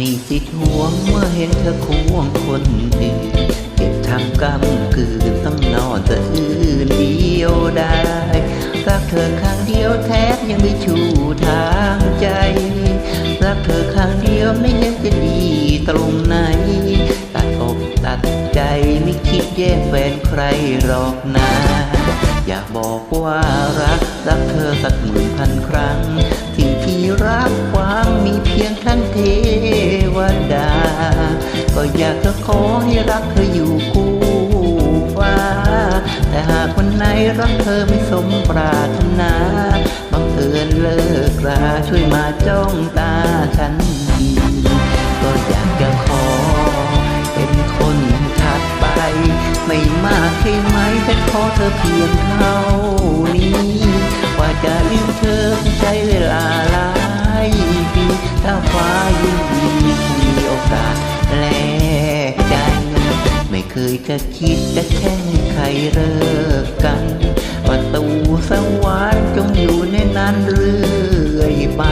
มีสิทธิ์ห่วงเมื่อเห็นเธอควงคนอื่นเก็บทำกรรมคืนต้องนอนสะอื้นเดียวได้รักเธอครั้งเดียวแทบยังไม่ชูทางใจ รักเธอครั้งเดียวไม่เห็นจะดีตรงไหน ตัดอกตัดใจไม่คิดแย่แฟนใครหรอกนะอยากบอกว่ารัก รักเธอสักหมื่นพันครั้ง สิ่งที่รักความมีเพียงท่านเท ก็อยากจะขอให้รักเธออยู่คู่ฟ้า แต่หากวันไหนรักเธอไม่สมปรารถนาบังเอิญเลิกราช่วยมาจ้องตาฉันทีก็อยากจะขอ เป็นคนถัดไป ไม่มากใช่ไหมแต่ขอเธอเพียงเท่านี้ ว่าจะลืมเธอใช้เวลา ยจะคิดจะแช่งใครเลิกกันประตูสวรรค์จงอยู่ในนั้นเรื่อยไป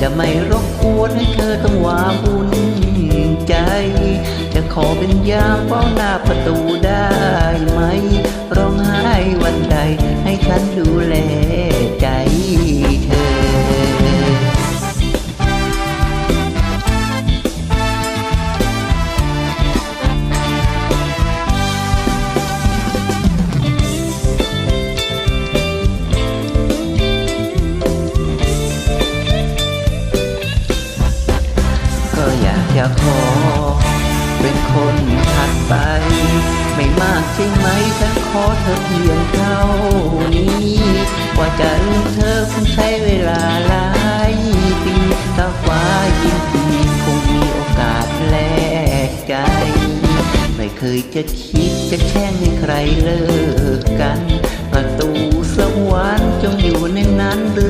จะไม่รบกวนให้เธอต้องหวาวุ่นใจ จะขอเป็นยามเฝ้าหน้าประตูได้ไหม ร้องไห้วันใดให้ฉันดูแล คนถัดไป ไม่มากใช่ไหมฉันขอเธอเพียงเท่านี้กว่าจะลืมเธอคงใช้เวลาหลายปีถ้าฟ้ายินดีคงมีโอกาสแลกใจ ไม่เคยจะคิดจะแช่งให้ใครเลิกกัน ประตูสวรรค์จงอยู่ในนั้นเรื่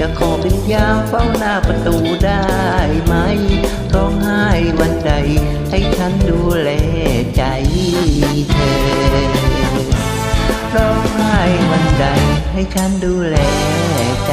จะขอเป็นยามเฝ้าหน้าประตูได้ไหมร้องไห้วันใด ให้ฉันดูแลใจเธอร้องไห้วันใด ให้ฉันดูแลใจ